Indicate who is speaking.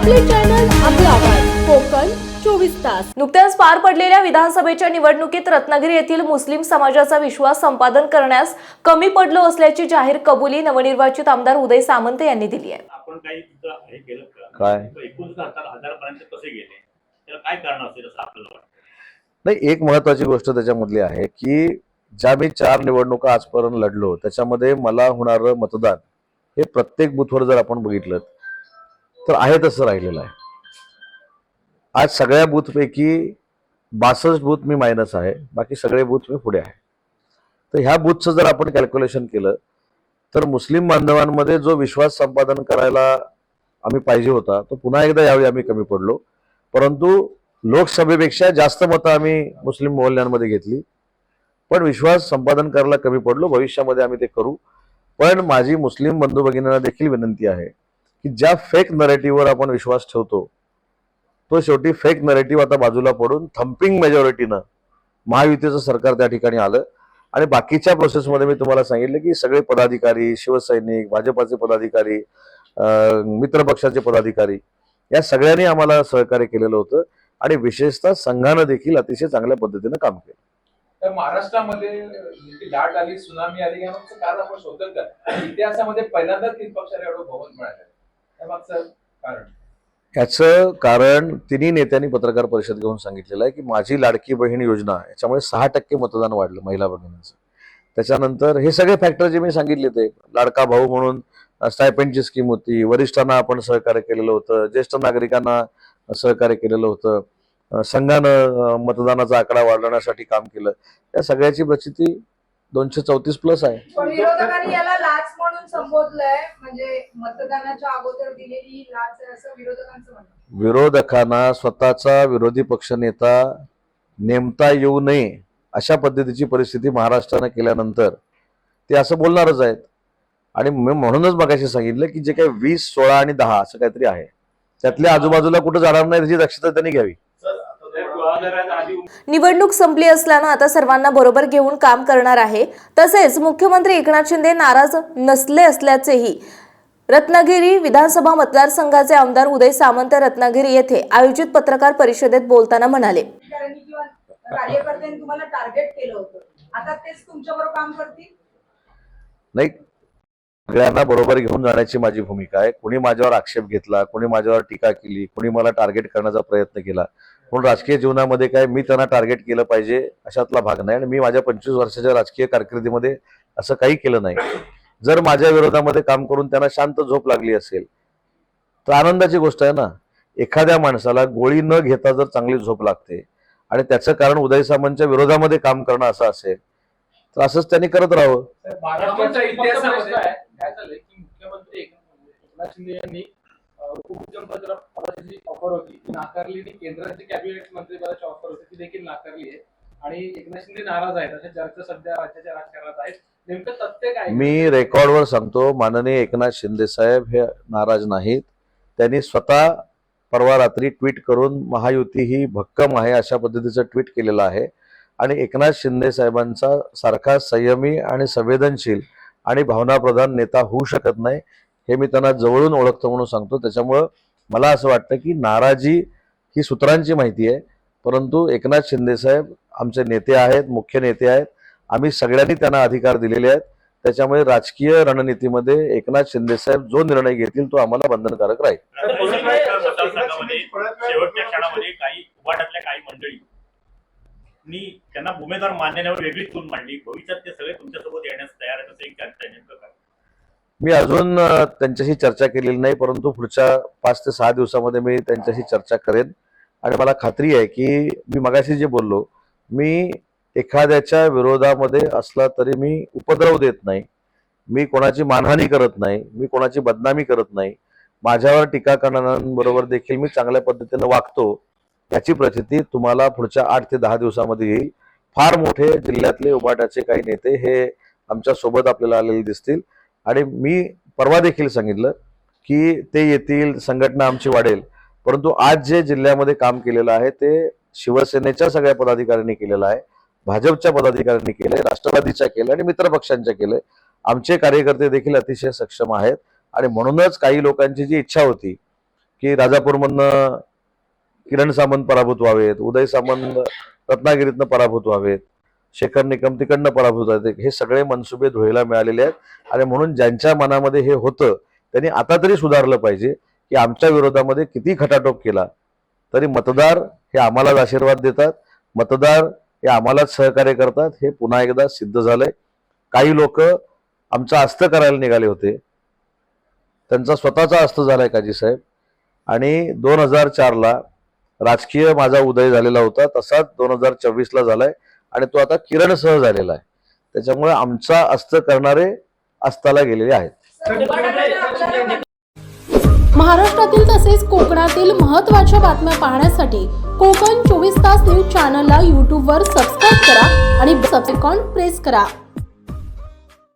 Speaker 1: आपले चॅनल आपला आवाज. कोकण चोवीस तास. नुकत्याच पार पडलेल्या विधानसभेच्या निवडणुकीत रत्नागिरी येथील मुस्लिम समाजाचा विश्वास संपादन करण्यास कमी पडलो असल्याची जाहीर कबुली नवनिर्वाचित आमदार उदय सामंत यांनी दिली आहे.
Speaker 2: आपण काही
Speaker 3: काय?
Speaker 2: कारण असेल असं आपल्याला
Speaker 3: नाही एक महत्वाची गोष्ट त्याच्यामधली आहे की ज्या मी चार निवडणुका आजपर्यंत लढलो त्याच्यामध्ये मला होणारं मतदान हे प्रत्येक बूथवर जर आपण बघितलं तर आहे तसं राहिलेलं आहे. आज सगळ्या बूथपैकी बासष्ट बूथ मी मायनस आहे बाकी सगळे बूथ मी पुढे आहे. तर ह्या बूथचं जर आपण कॅल्क्युलेशन केलं तर मुस्लिम बांधवांमध्ये जो विश्वास संपादन करायला आम्ही पाहिजे होता तो पुन्हा एकदा यावेळी आम्ही कमी पडलो. परंतु लोकसभेपेक्षा जास्त मतं आम्ही मुस्लिम मोहल्ल्यांमध्ये घेतली. पण विश्वास संपादन करायला कमी पडलो भविष्यामध्ये आम्ही ते करू. पण माझी मुस्लिम बंधू भगिनींना देखील विनंती आहे की ज्या फेक नरेटिव्हवर आपण विश्वास ठेवतो तो शेवटी फेक नरेटिव्ह आता बाजूला पडून थम्पिंग मेजॉरिटीनं महायुतीचं सरकार त्या ठिकाणी आलं. आणि बाकीच्या प्रोसेसमध्ये मी तुम्हाला सांगितलं की सगळे पदाधिकारी शिवसैनिक भाजपाचे पदाधिकारी मित्रपक्षाचे मित्र पक्षाचे पदाधिकारी या सगळ्यांनी आम्हाला सहकार्य केलेलं होतं आणि विशेषतः संघानं देखील अतिशय चांगल्या पद्धतीनं काम केलं.
Speaker 4: तर महाराष्ट्रामध्ये लाट आली सुनामी आली कारण आपण शोधत का इतिहासामध्ये पहिल्यांदाच तीन पक्षाला एवढं भवन मिळालं.
Speaker 3: याचं कारण तिन्ही नेत्यांनी पत्रकार परिषद घेऊन सांगितलेलं आहे की माझी लाडकी बहीण योजना याच्यामुळे सहा टक्के मतदान वाढलं महिला भगिनींचं त्याच्यानंतर हे सगळे फॅक्टर जे मी सांगितले ते लाडका भाऊ म्हणून स्टायपेंडची स्कीम होती वरिष्ठांना आपण सहकार्य केलेलं होतं ज्येष्ठ नागरिकांना सहकार्य केलेलं होतं संघानं मतदानाचा आकडा वाढवण्यासाठी काम केलं. या सगळ्याची प्रचिती दोनशे चौतीस प्लस आहे.
Speaker 5: पण विरोधकांनी याला लाच म्हणून संबोधलंय. म्हणजे मतदानाच्या अगोदर दिलेली लाच आहे असं विरोधकांचं म्हणणं. आहे.
Speaker 3: विरोधकांना स्वतःचा विरोधी पक्षनेता नेमता येऊ नये अशा पद्धतीची परिस्थिती महाराष्ट्रानं केल्यानंतर ते असं बोलणारच आहेत. आणि मी म्हणूनच मगाशी सांगितलं की जे काही वीस सोळा आणि दहा असं काहीतरी आहे. त्यातल्या आजूबाजूला कुठं जाणार नाही त्याची दक्षता त्यांनी घ्यावी.
Speaker 1: निवडणूक संपली असल्यानं आता सर्वांना बरोबर घेऊन काम करणार आहे. तसेच मुख्यमंत्री एकनाथ शिंदे नाराज नसले असल्याचेही रत्नागिरी विधानसभा मतदारसंघाचे आमदार उदय सामंत रत्नागिरी येथे आयोजित पत्रकार परिषदेत बोलताना म्हणाले.
Speaker 5: कार्यकर्त्यांनी तुम्हाला टार्गेट केलं होतं. आता तेच तुमच्याबरोबर काम करतील?
Speaker 3: नाही सगळ्यांना बरोबर घेऊन जाण्याची माझी भूमिका आहे. कोणी माझ्यावर आक्षेप घेतला कोणी माझ्यावर टीका केली कोणी मला टार्गेट करण्याचा प्रयत्न केला. म्हणून राजकीय जीवनामध्ये काय मी त्यांना टार्गेट केलं पाहिजे अशातला भाग नाही आणि मी माझ्या पंचवीस वर्षाच्या राजकीय कारकिर्दीमध्ये असं काही केलं नाही. जर माझ्या विरोधामध्ये काम करून त्यांना शांत झोप लागली असेल तर आनंदाची गोष्ट आहे ना. एखाद्या माणसाला गोळी न घेता जर चांगली झोप लागते आणि त्याचं कारण उदय सामंतच्या विरोधामध्ये काम करणं असं असेल तर असंच त्यांनी करत राहावं.
Speaker 4: महाराष्ट्राच्या इतिहासामध्ये काय झालंय की मुख्यमंत्री एकनाथ एकनाथ शिंदे यांनी अं, उपमुख्यमंत्री पदाची ऑफर होती ती नाकारली आणि केंद्राची कॅबिनेट मंत्रिपदाची ऑफर होती ती देखील नाकारली आहे. आणि एकनाथ शिंदे नाराज आहेत. अशा चर्चा सध्या राज्याच्या राजकारणात आहेत. नेमकं तथ्य काय
Speaker 3: मी रेकॉर्डवर सांगतो माननीय एकनाथ शिंदे साहेब हे नाराज नाहीत. त्यांनी स्वतः परवा रात्री ट्विट करून महायुती ही भक्कम आहे अशा पद्धतीचं ट्विट केलेलं आहे. आणि एकनाथ शिंदे साहेबांचा सारखा संयमी आणि संवेदनशील आणि भावनाप्रधान नेता होऊ शकत नाही हे मी त्यांना जवळून ओळखतो म्हणून सांगतो त्याच्यामुळं मला असं वाटतं की नाराजी ही सूत्रांची माहिती आहे परंतु एकनाथ शिंदे साहेब आमचे नेते आहेत मुख्य नेते आहेत आम्ही सगळ्यांनी त्यांना अधिकार दिलेले आहेत त्याच्यामुळे राजकीय रणनीतीमध्ये एकनाथ शिंदे साहेब जो निर्णय घेतील तो आम्हाला बंधनकारक राहील
Speaker 2: मी त्यांना उमेदवार मानण्यावर वेगळी तून मांडली. भविष्यात ते सगळे तुमच्यासोबत येण्यास तयार आहेत असं एक चर्चा नेमकं काय?
Speaker 3: मी अजून त्यांच्याशी चर्चा केलेली नाही परंतु पुढच्या पाच ते सहा दिवसामध्ये मी त्यांच्याशी चर्चा करेन. आणि मला खात्री आहे की मी मगाशी जे बोललो मी एखाद्याच्या विरोधामध्ये असला तरी मी उपद्रव देत नाही. मी कोणाची मानहानी करत नाही मी कोणाची बदनामी करत नाही. माझ्यावर टीका करणाऱ्यांबरोबर देखील मी चांगल्या पद्धतीनं वागतो. याची प्रचिती तुम्हाला पुढच्या आठ ते दहा दिवसामध्ये येईल. फार मोठे जिल्ह्यातले उभाट्याचे काही नेते हे आमच्यासोबत आपल्याला आलेले दिसतील. आणि मी परवा देखील सांगितलं की ते येतील संघटना आमची वाढेल. परंतु आज जे जिल्ह्यामध्ये काम केलेलं आहे ते शिवसेनेच्या सगळ्या पदाधिकाऱ्यांनी केलेलं आहे. भाजपच्या पदाधिकाऱ्यांनी केलंय राष्ट्रवादीच्या केलं आणि मित्र पक्षांच्या केलंय. आमचे कार्यकर्ते देखील अतिशय सक्षम आहेत. आणि म्हणूनच काही लोकांची जी इच्छा होती की राजापूरमधनं किरण सामंत पराभूत व्हावेत उदय सामंत रत्नागिरीतनं पराभूत व्हावेत शेखर निकम तिकडनं पराभूत व्हावेत. हे सगळे मनसुबे धुळीला मिळालेले आहेत. आणि म्हणून ज्यांच्या मनामध्ये हे होतं त्यांनी आता तरी सुधारलं पाहिजे की आमच्या विरोधामध्ये किती खटाटोप केला. तरी मतदार हे आम्हालाच आशीर्वाद देतात मतदार हे आम्हालाच सहकार्य करतात. हे पुन्हा एकदा सिद्ध झालंय. काही लोक आमचं अस्त करायला निघाले होते. त्यांचा स्वतःचा अस्त झालाय काजी साहेब आणि दोन हजार चारला राजकीय माझा उदय झालेला होता तसाच दोन हजार चोवीसला झालाय आणि तो आता किरणसह झालेला आहे. त्याच्यामुळे आमचा अस्त करणारे अस्ताला गेलेले आहेत.
Speaker 6: महाराष्ट्रातील तसेच कोकणातील महत्त्वाच्या बातम्या पाहण्यासाठी कोकण चोवीस तास न्यूज चॅनलला यूट्यूबवर सबस्क्राईब करा आणि सबसेकॉन प्रेस करा.